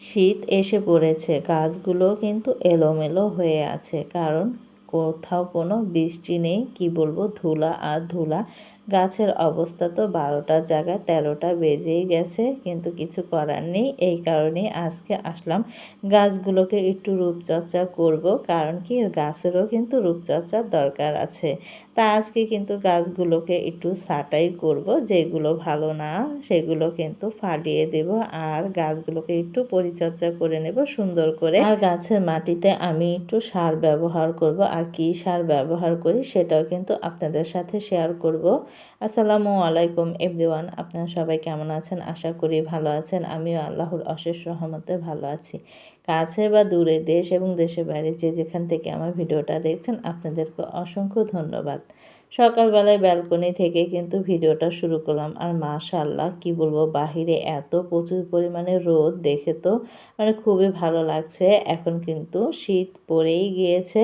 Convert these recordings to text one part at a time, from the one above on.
শীত এসে পড়েছে। গাছগুলো কিন্তু এলোমেলো হয়ে আছে। কারণ কোথাও কোনো বৃষ্টি নেই, কি বলব, ধুলা আর ধুলা গাছের অবস্থা তো বারোটার জায়গায় তেরোটা বেজেই গেছে, কিন্তু কিছু করার নেই। এই কারণে আজকে আসলাম। গাছগুলোকে একটু রূপচর্চা করব, কারণ কি গাছেরও কিন্তু রূপচর্চার দরকার আছে। তা আজকে কিন্তু গাছগুলোকে একটু ছাটাই করব, যেগুলো ভালো না, সেগুলো কিন্তু ফাটিয়ে দেব আর গাছগুলোকে একটু পরিচর্যা করে নেব সুন্দর করে। আর গাছের মাটিতে আমি একটু সার ব্যবহার করব। আর কি সার ব্যবহার করি সেটাও কিন্তু আপনাদের সাথে শেয়ার করব। আসসালামু আলাইকুম এভরিওয়ান, আপনারা সবাই কেমন আছেন? আশা করি ভালো আছেন। আমিও আল্লাহর অশেষ রহমতে ভালো আছি। কাছে বা দূরে দেশ এবং দেশের বাইরে যে যেখান থেকে আমার ভিডিওটা দেখছেন, আপনাদেরকে অসংখ্য ধন্যবাদ। সকালবেলায় ব্যালকনি থেকে কিন্তু ভিডিওটা শুরু করলাম। আর মাশাল্লাহ কি বলব, বাহিরে এত প্রচুর পরিমাণে রোদ, দেখে তো মানে খুবই ভালো লাগছে। এখন কিন্তু শীত পড়েই গিয়েছে।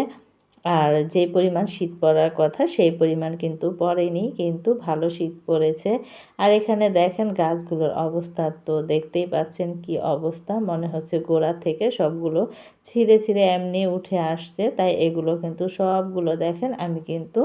আর যে পরিমাণ শীত পড়ার কথা, সেই পরিমাণ কিন্তু পড়েনি, কিন্তু ভালো শীত পড়েছে। আর এখানে দেখেন গাছগুলোর অবস্থা, তো দেখতেই পাচ্ছেন কি অবস্থা। মনে হচ্ছে গোড়া থেকে সবগুলো ছিঁড়ে ছিঁড়ে এমনি উঠে আসছে। তাই এগুলো কিন্তু সবগুলো দেখেন, আমি কিন্তু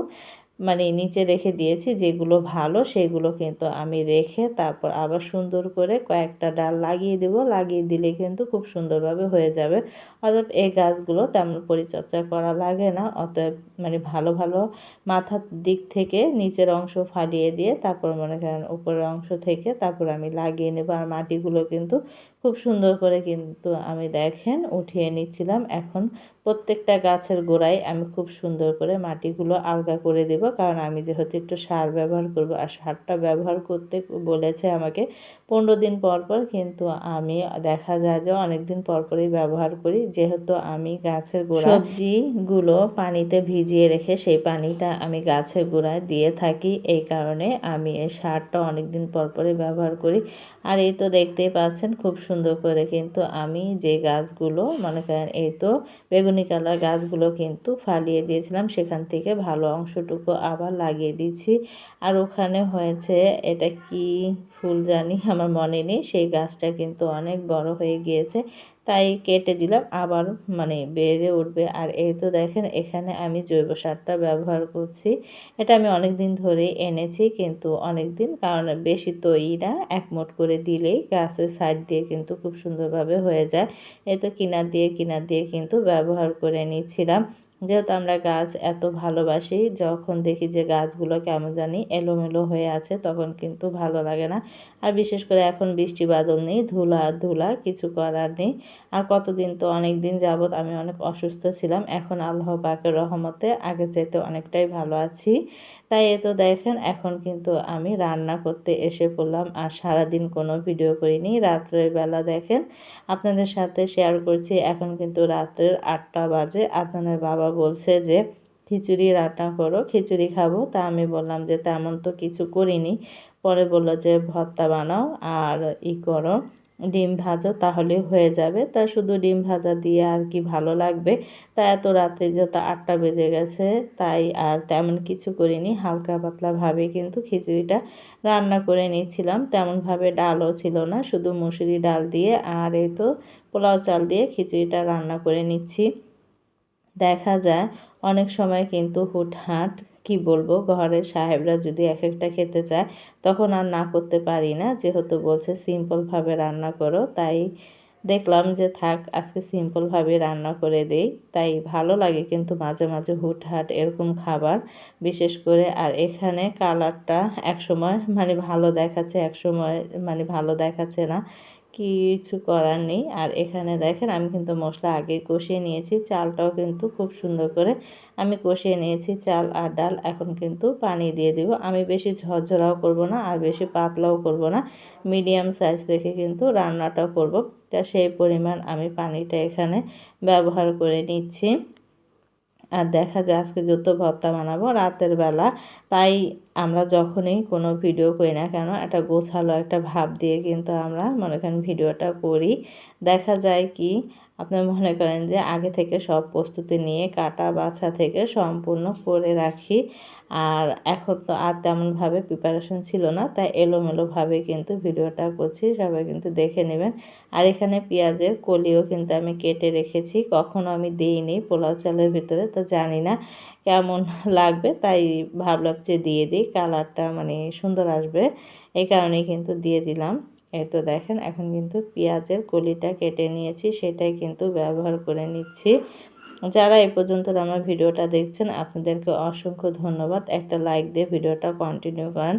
মানে নিচে রেখে দিয়েছি, যেগুলো ভালো সেগুলো কিন্তু আমি রেখে তারপর আবার সুন্দর করে কয়েকটা ডাল লাগিয়ে দেব। লাগিয়ে দিলে কিন্তু খুব সুন্দরভাবে হয়ে যাবে। অতএব এই গাছগুলো তেমন পরিচর্যা করা লাগে না। অতএব মানে ভালো ভালো মাথার দিক থেকে নিচের অংশ ফালিয়ে দিয়ে তারপর মনে করেন উপরের অংশ থেকে তারপর আমি লাগিয়ে নেব। আর মাটিগুলো কিন্তু খুব সুন্দর করে কিন্তু আমি দেখেন উঠিয়ে নিচ্ছিলাম। এখন প্রত্যেকটা গাছের গোড়ায় আমি খুব সুন্দর করে মাটিগুলো আলগা করে দেব। কারণ আমি যেহেতু একটু সার ব্যবহার করব আর সারটা ব্যবহার করতে বলেছে আমাকে পনেরো দিন পর পর কিন্তু আমি দেখা যায় যে অনেক দিন পর পরই ব্যবহার করি। যেহেতু আমি গাছের গোড়া সবজিগুলো পানিতে ভিজিয়ে রেখে সেই পানিটা আমি গাছের গোড়ায় দিয়ে থাকি। এই কারণে আমি এই সারটা অনেক দিন পর পরই ব্যবহার করি। আর এই তো দেখতেই পাচ্ছেন, খুব সুন্দর করে কিন্তু আমি যে গাছগুলো, মনে করেন এই তো বেগুনি কালার গাছগুলো কিন্তু ফালিয়ে দিয়েছিলাম, সেখান থেকে ভালো অংশটুকু আবার লাগিয়ে দিচ্ছি আর ওখানে হয়েছে, এটা কি ফুল জানি আমার মনে নেই, সেই গাছটা কিন্তু অনেক বড় হয়ে গিয়েছে। তাই কেটে দিলাম, আবার মানে বেড়ে উঠবে। আর এই তো দেখেন, এখানে আমি জৈব সারটা ব্যবহার করছি। এটা আমি অনেক দিন ধরেই এনেছি, কিন্তু অনেক দিন কারণ বেশি তৈরি না একমোট করে দিলেই গাছের সাইড দিয়ে কিন্তু খুব সুন্দরভাবে হয়ে যায়। এই তো কিনা দিয়ে কিনা দিয়ে কিন্তু ব্যবহার করে নিচ্ছিলাম। যেহেতু আমরা গাছ এত ভালোবাসি, যখন দেখি যে গাছগুলো কেমন জানি এলোমেলো হয়ে আছে, তখন কিন্তু ভালো লাগে না। আর বিশেষ করে এখন বৃষ্টি বাদল নেই, ধুলা ধুলা, কিছু করার নেই। আর কতদিন তো অনেক দিন যাবৎ আমি অনেক অসুস্থ ছিলাম, এখন আল্লাহ পাকের রহমতে আগে যেতে অনেকটাই ভালো আছি। তাই এ তো দেখেন, এখন কিন্তু আমি রান্না করতে এসে পড়লাম, আর সারাদিন কোনো ভিডিও করিনি। রাত্রের বেলা দেখেন, আপনাদের সাথে শেয়ার করছি, এখন কিন্তু রাত্রের আটটা বাজে, আপনাদের বাবা বলছে যে, খিচুড়ি, রান্না করো, খিচুড়ি খাব। তা আমি বললাম যে, তেমন তো কিছু করিনি। পরে বলল যে, ভর্তা বানাও আর ই করো, ডিম ভাজো, তাহলে হয়ে যাবে। তা শুধু ডিম ভাজা দিয়ে আর কি ভালো লাগবে? তা এত রাতে যত আটটা বেজে গেছে, তাই আর তেমন কিছু করিনি। হালকা পাতলাভাবে কিন্তু খিচুড়িটা রান্না করে নিয়েছিলাম। তেমনভাবে ডালও ছিল না, শুধু মুসুরি ডাল দিয়ে আর এই তো পোলাও চাল দিয়ে খিচুড়িটা রান্না করে নিচ্ছি। দেখা যায়, অনেক সময় কিন্তু হুটহাট, কি বলব, ঘরের সাহেবরা যদি এক একটা খেতে চায়, তখন আর না করতে পারি না। যেহেতু বলছে সিম্পলভাবে রান্না করো, তাই দেখলাম যে থাক, আজকে সিম্পলভাবে রান্না করে দেই। তাই ভালো লাগে কিন্তু মাঝে মাঝে হুটহাট এরকম খাবার। বিশেষ করে আর এখানে কালারটা একসময় মানে ভালো দেখাচ্ছে, একসময় মানে ভালো দেখাচ্ছে না। কিছু করার নেই। আর এখানে দেখেন, আমি কিন্তু মশলা আগে কষিয়ে নিয়েছি। চালটাও কিন্তু খুব সুন্দর করে আমি কষিয়ে নিয়েছি। চাল আর ডাল এখন কিন্তু পানি দিয়ে দিব। আমি বেশি ঝরঝরাও করব না আর বেশি পাতলাও করব না। মিডিয়াম সাইজ দেখে কিন্তু রান্নাটা করব। তা সেই পরিমাণ আমি পানিটা এখানে ব্যবহার করে নিচ্ছি। আর দেখা যায় আজকে যত ভর্তা বানাবো রাতের বেলা। তাই আমরা যখনই কোনো ভিডিও করি না কেন, একটা গোছালো একটা ভাব দিয়ে কিন্তু আমরা মনে করেন ভিডিওটা করি। দেখা যায় কি, আপনি মনে করেন যে আগে থেকে সব প্রস্তুতি নিয়ে কাটা বাছা থেকে সম্পূর্ণ করে রাখি। আর এখন তো আর তেমনভাবে প্রিপারেশন ছিল না, তাই এলোমেলোভাবে কিন্তু ভিডিওটা করছি, সবাই কিন্তু দেখে নেবেন। আর এখানে পেঁয়াজের কলিও কিন্তু আমি কেটে রেখেছি, কখনো আমি দিইনি পোলাও চালের ভিতরে, তো জানি না কেমন লাগবে, তাই ভাবলাম যে দিয়ে দিই, কালারটা মানে সুন্দর আসবে এই কারণেই কিন্তু দিয়ে দিলাম। এই তো দেখেন, এখন কিন্তু পেঁয়াজের কলিটা কেটে নিয়েছি, সেটাই কিন্তু ব্যবহার করে নিচ্ছি। যারা এই পর্যন্ত আমার ভিডিওটা দেখছেন, আপনাদেরকে অসংখ্য ধন্যবাদ। একটা লাইক দিয়ে ভিডিওটা কন্টিনিউ করেন।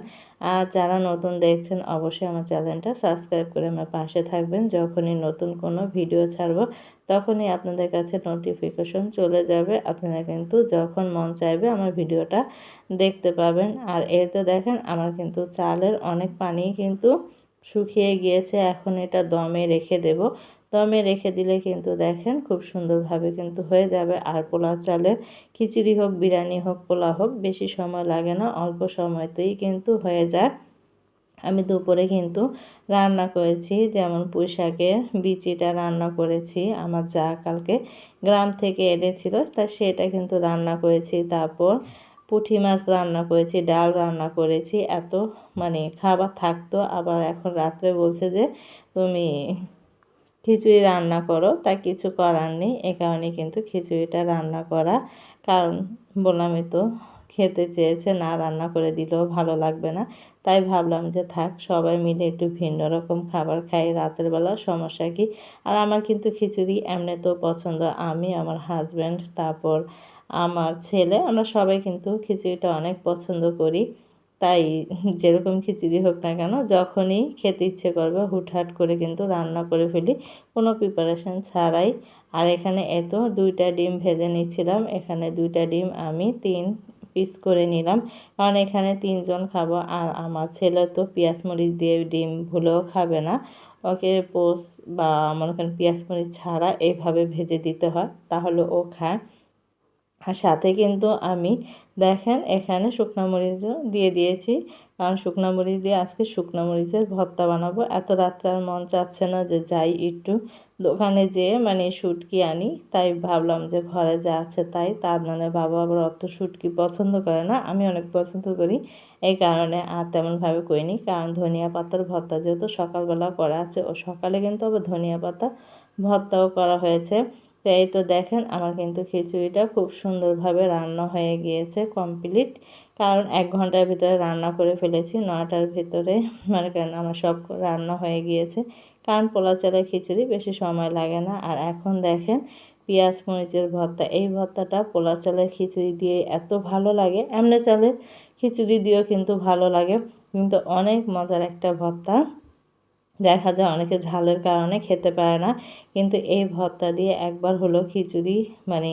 আর যারা নতুন দেখছেন, অবশ্যই আমার চ্যানেলটা সাবস্ক্রাইব করে আমার পাশে থাকবেন। যখনই নতুন কোনো ভিডিও ছাড়বো, তখনই আপনাদের কাছে নোটিফিকেশন চলে যাবে। আপনারা কিন্তু যখন মন চাইবে আমার ভিডিওটা দেখতে পাবেন। আর এতে দেখেন, আমার কিন্তু চালের অনেক পানি কিন্তু শুকিয়ে গিয়েছে। এখন এটা দমে রেখে দেব। দমে রেখে দিলে কিন্তু দেখেন খুব সুন্দরভাবে কিন্তু হয়ে যাবে। আর পোলাও চালের খিচুড়ি হোক, বিরিয়ানি হোক, পোলাও হোক, বেশি সময় লাগে না, অল্প সময়তেই কিন্তু হয়ে যায়। আমি দুপুরে কিন্তু রান্না করেছি, যেমন পুঁই শাকের বিচিটা রান্না করেছি, আমার যা কালকে গ্রাম থেকে এনেছিল, তা সেটা কিন্তু রান্না করেছি। তারপর পুঁটি মাছ রান্না করেছি, ডাল রান্না করেছি, এত মানে খাবার থাকতো, আবার এখন রাত্রে বলছে যে, তুমি খিচুড়ি রান্না করো, তা কিছু করার নেই। এ কারণে কিন্তু খিচুড়িটা রান্না করা। কারণ বললামই তো, খেতে চেয়েছে, না রান্না করে দিলেও ভালো লাগবে না। তাই ভাবলাম যে থাক, সবাই মিলে একটু ভিন্ন রকম খাবার খাই। রাতের বেলা সমস্যা কি? আর আমার কিন্তু খিচুড়ি এমনিতেও পছন্দ। আমি, আমার হাজব্যান্ড তারপর আমার ছেলে, আমরা সবাই কিন্তু খিচুড়িটা অনেক পছন্দ করি। তাই যেরকম খিচুড়ি হোক না কেন, যখনই খেতে ইচ্ছে করবে হুটহাট করে কিন্তু রান্না করে ফেলি। কোনো প্রিপারেশান ছাড়াই। আর এখানে এত দুইটা ডিম ভেজে নিচ্ছিলাম, এখানে দুইটা ডিম আমি তিন পিস করে নিলাম। কারণ এখানে তিনজন খাব, আর আমার ছেলে তো পেঁয়াজ মরিচ দিয়ে ডিম ভুলেও খাবে না। ওকে পোস বা মনে করেন পেঁয়াজ মরিচ ছাড়া এইভাবে ভেজে দিতে হয়, তাহলে ও খায়। আর সাথে কিন্তু আমি দেখেন এখানে শুকনো মরিচও দিয়ে দিয়েছি। কারণ শুকনো মরিচ দিয়ে আজকে শুকনো মরিচের ভর্তা বানাবো। এত রাত্রে আর মন চাচ্ছে না যে যাই একটু দোকানে যেয়ে মানে শুটকি আনি। তাই ভাবলাম যে ঘরে যা আছে তাই। তার মানে বাবা আবার অত শুটকি পছন্দ করে না। আমি অনেক পছন্দ করি। এই কারণে আর তেমনভাবে করিনি। কারণ ধনিয়া পাতার ভর্তা যেহেতু সকালবেলা করা আছে। ও সকালে কিন্তু আবার ধনিয়া পাতা ভর্তাও করা হয়েছে। তো এই তো দেখেন আমার কিন্তু খিচুড়িটা খুব সুন্দরভাবে রান্না হয়ে গিয়েছে কমপ্লিট। কারণ এক ঘণ্টার ভিতরে রান্না করে ফেলেছি নটার ভিতরে মানে কেন আমার সব রান্না হয়ে গিয়েছে। কারণ পোলা চালের খিচুড়ি বেশি সময় লাগে না। আর এখন দেখেন পেঁয়াজ, মরিচের ভর্তা, এই ভর্তাটা পোলা চালের খিচুড়ি দিয়ে এত ভালো লাগে। এমনি চালের খিচুড়ি দিয়েও কিন্তু ভালো লাগে। কিন্তু অনেক মজার একটা ভর্তা। দেখা যায় অনেকে ঝালের কারণে খেতে পারে না। কিন্তু এই ভর্তা দিয়ে একবার হলো খিচুড়ি মানে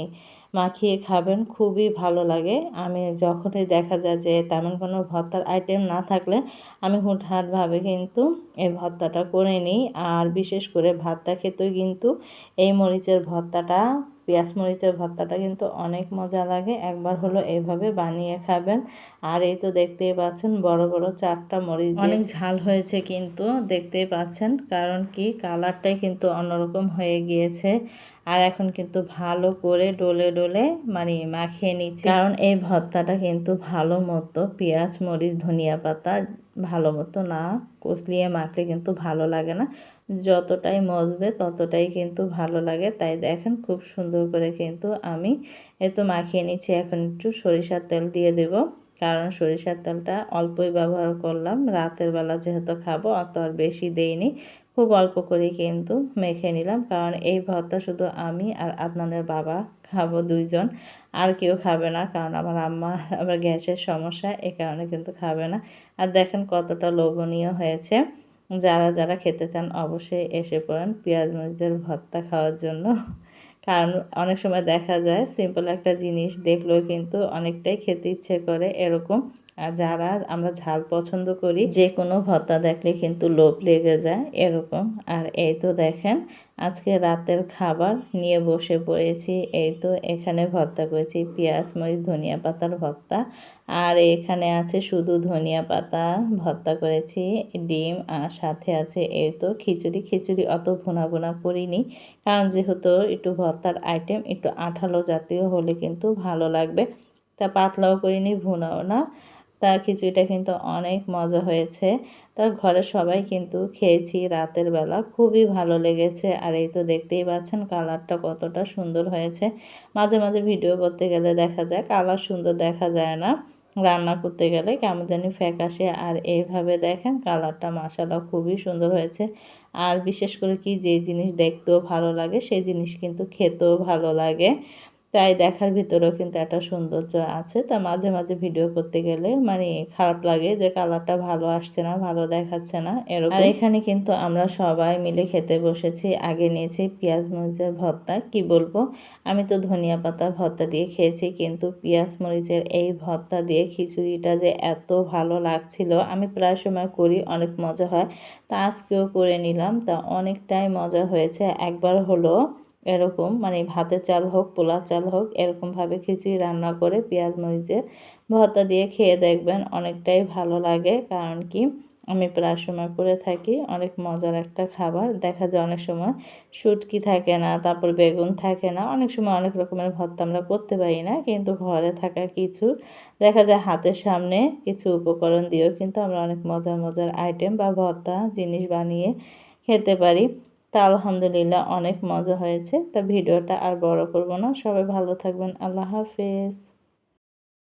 মাখিয়ে খাবেন, খুবই ভালো লাগে। আমি যখনই দেখা যায় যে তেমন কোনো ভর্তার আইটেম না থাকলে আমি হুটহাটভাবে কিন্তু এই ভর্তাটা করে নিই। আর বিশেষ করে ভাতটা খেতেও কিন্তু এই মরিচের ভর্তাটা পেঁয়াজ মরিচের ভর্তাটা কিন্তু অনেক মজা লাগে। একবার হলো এইভাবে বানিয়ে খাবেন। আর এই তো দেখতেই পাচ্ছেন বড় বড় চারটা মরিচ অনেক ঝাল হয়েছে কিন্তু দেখতেই পাচ্ছেন কারণ কি কালারটাই কিন্তু অন্যরকম হয়ে গিয়েছে। আর এখন কিন্তু ভালো করে ডলে ডলে মানে মাখিয়ে নিচ্ছি। কারণ এই ভর্তাটা কিন্তু ভালো মতো পেঁয়াজ মরিচ ধনিয়া পাতা ভালো মতো না কষলিয়ে মাখলে কিন্তু ভালো লাগে না। যতটাই মজবে ততটাই কিন্তু ভালো লাগে। তাই দেখেন খুব সুন্দর করে কিন্তু আমি এতো মাখিয়ে নিচ্ছি। এখন একটু সরিষার তেল দিয়ে দেব। কারণ সরিষার তেলটা অল্পই ব্যবহার করলাম। রাতের বেলা যেহেতু খাব, অত আর বেশি দেইনি। খুব অল্প করে কিন্তু মেখে নিলাম। কারণ এই ভর্তা শুধু আমি আর আদনানের বাবা খাব দুইজন। আর কেউ খাবে না, কারণ আমার আম্মা আবার গ্যাসের সমস্যা, এ কারণে কিন্তু খাবে না। আর দেখেন কতটা লোভনীয় হয়েছে। যারা যারা খেতে চান অবশ্যই এসে পড়েন পেঁয়াজ মরিচের ভর্তা খাওয়ার জন্য। কারণ অনেক সময় দেখা যায় সিম্পল একটা জিনিস দেখলেও কিন্তু অনেকটাই খেতে ইচ্ছে করে এরকম। আর যারা আমরা ঝাল পছন্দ করি যে কোনো ভর্তা দেখলে কিন্তু লোভ লেগে যায় এরকম। আর এই তো দেখেন, আজকে রাতের খাবার নিয়ে বসে পড়েছি। এই তো এখানে ভর্তা করেছি, পেঁয়াজ, মরিচ, ধনিয়া পাতার ভর্তা। আর এখানে আছে শুধু ধনিয়া পাতা ভর্তা করেছি, ডিম আর সাথে আছে এই তো খিচুড়ি। খিচুড়ি অত ভুনা ভুনা করিনি, কারণ যেহেতু একটু ভর্তার আইটেম একটু আঠালো জাতীয় হলে কিন্তু ভালো লাগবে। তা পাতলাও করিনি, ভুনাও না। তার খিচুড়িটা কিন্তু অনেক মজা হয়েছে। তার ঘরে সবাই কিন্তু খেয়েছি রাতের বেলা। খুবই ভালো লেগেছে। আর এই তো দেখতেই পাচ্ছেন কালারটা কতটা সুন্দর হয়েছে। মাঝে মাঝে ভিডিও করতে গেলে দেখা যায় কালার সুন্দর দেখা যায় না। রান্না করতে গেলে কেমন জানি ফ্যাকাশে। আর এইভাবে দেখেন কালারটা মশালা খুবই সুন্দর হয়েছে। আর বিশেষ করে কি যে জিনিস দেখতেও ভালো লাগে, সেই জিনিস কিন্তু খেতেও ভালো লাগে। তাই দেখার ভিতরেও কিন্তু একটা সৌন্দর্য আছে। তা মাঝে মাঝে ভিডিও করতে গেলে মানে খারাপ লাগে যে কালারটা ভালো আসছে না, ভালো দেখাচ্ছে না, এরকম। আর এখানে কিন্তু আমরা সবাই মিলে খেতে বসেছি। আগে নিয়েছি পেঁয়াজ মরিচের ভর্তা। কি বলব? আমি তো ধনিয়া পাতা ভর্তা দিয়ে খেয়েছি, কিন্তু পেঁয়াজ মরিচের এই ভর্তা দিয়ে খিচুড়িটা যে এত ভালো লাগছিল। আমি প্রায় সময় করি, অনেক মজা হয়। তা আজকেও করে নিলাম। তা অনেকটাই মজা হয়েছে। একবার হলো এরকম মানে ভাতের চাল হোক পোলা চাল হোক, এরকমভাবে খিচুড়ি রান্না করে পেঁয়াজ মরিচের ভর্তা দিয়ে খেয়ে দেখবেন অনেকটাই ভালো লাগে। কারণ কি, আমি প্রায় সময় করে থাকি, অনেক মজার একটা খাবার। দেখা যায় অনেক সময় শুটকি থাকে না, তারপর বেগুন থাকে না। অনেক সময় অনেক রকমের ভর্তা আমরা করতে পারি না, কিন্তু ঘরে থাকা কিছু, দেখা যায় হাতের সামনে কিছু উপকরণ দিয়েও কিন্তু আমরা অনেক মজার মজার আইটেম বা ভর্তা, জিনিস বানিয়ে খেতে পারি। তা আলহামদুলিল্লাহ অনেক মজা হয়েছে। তা ভিডিওটা আর বড় করব না। সবাই ভালো থাকবেন। আল্লাহ হাফেজ।